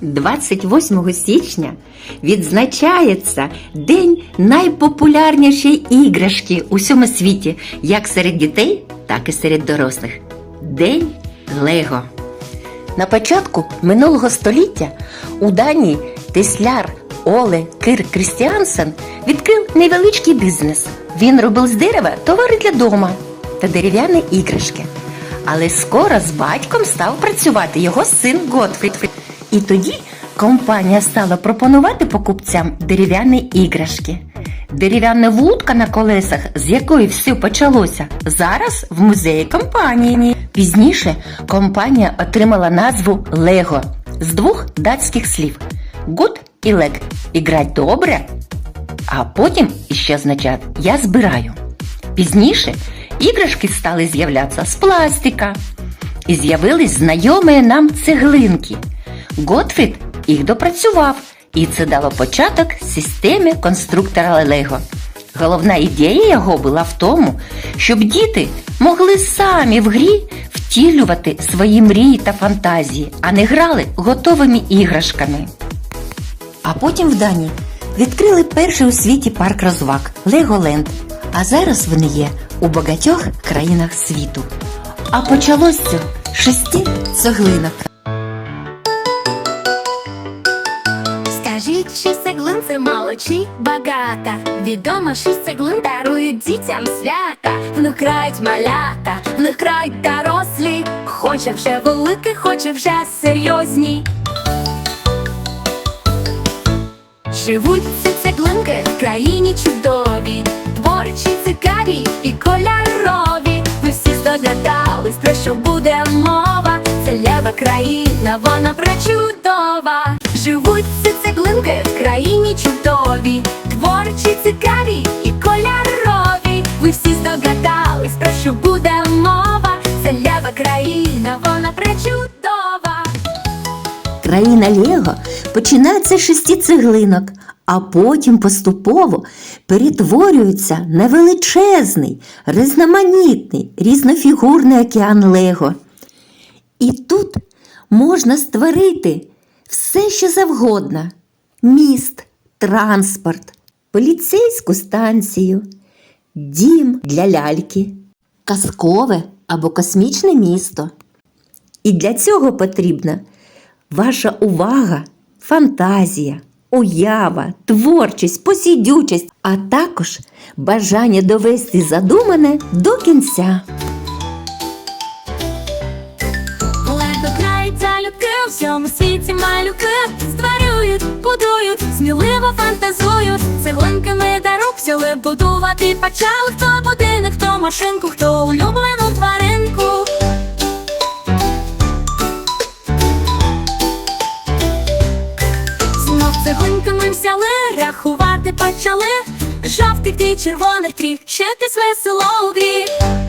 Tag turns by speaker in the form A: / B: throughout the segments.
A: 28 січня відзначається День найпопулярнішої іграшки у всьому світі, як серед дітей, так і серед дорослих. День Лего. На початку минулого століття у Данії тесляр Оле Кир Крістіансен відкрив невеличкий бізнес. Він робив з дерева товари для дома та дерев'яні іграшки. Але скоро з батьком став працювати його син Готфрід. І тоді компанія стала пропонувати покупцям дерев'яні іграшки. Дерев'яна вудка на колесах, з якої все почалося, зараз в музеї компанії. Пізніше компанія отримала назву Лего з двох датських слів «Good» і «Leg» – «Іграть добре», а потім іще означає «Я збираю». Пізніше іграшки стали з'являтися з пластика і з'явились знайомі нам цеглинки. Готфрід їх допрацював, і це дало початок системі конструктора Лего. Головна ідея його була в тому, щоб діти могли самі в грі втілювати свої мрії та фантазії, а не грали готовими іграшками. А потім в Данії відкрили перший у світі парк розваг Леголенд. А зараз вони є у багатьох країнах світу. А з шести цеглинок.
B: Чи цеглин це мало чи багато? Відомо, що цеглин дарують дітям свята. В них грають малята, в них грають дорослі. Хоче вже великі, хоче вже серйозні. Живуть ці цеглинки в країні чудові, творчі, цікаві і кольорові. Ви всі здогадались, про що буде мова. Це лява країна, вона пречудова. Живуть ці цеглинки в країні чудові, творчі, цікаві і кольорові. Ви всі здогадались, про що буде мова. Це лява країна, вона пречудова.
A: Країна Лего починається з шести цеглинок, а потім поступово перетворюється на величезний, різноманітний, різнофігурний океан Лего. І тут можна створити все, що завгодно: міст, транспорт, поліцейську станцію, дім для ляльки, казкове або космічне місто. І для цього потрібна ваша увага, фантазія, уява, творчість, посідючість, а також бажання довести задумане до кінця.
B: Всьому світі малюки Створюють, будують, сміливо фантазують. Цеглинками до рук взяли будувати. Почали Хто будинок, хто машинку, хто улюблену тваринку. Знов цеглинками взяли, рахувати почали. Жовтих і червоних тріх, ще весело у грі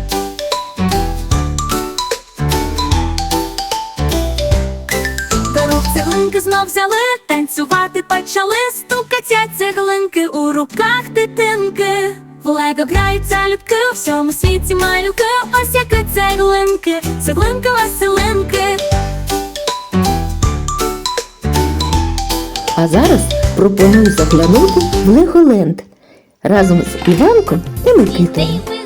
B: цеглинки знов взяли, танцювати почали, стукаться цеглинки у руках дитинки. В лего грають залюбки, у всьому світі малюки, ось які цеглинки, цеглинки веселинки.
A: А зараз пропоную заглянути в Леголенд разом з Іванком і Микитою.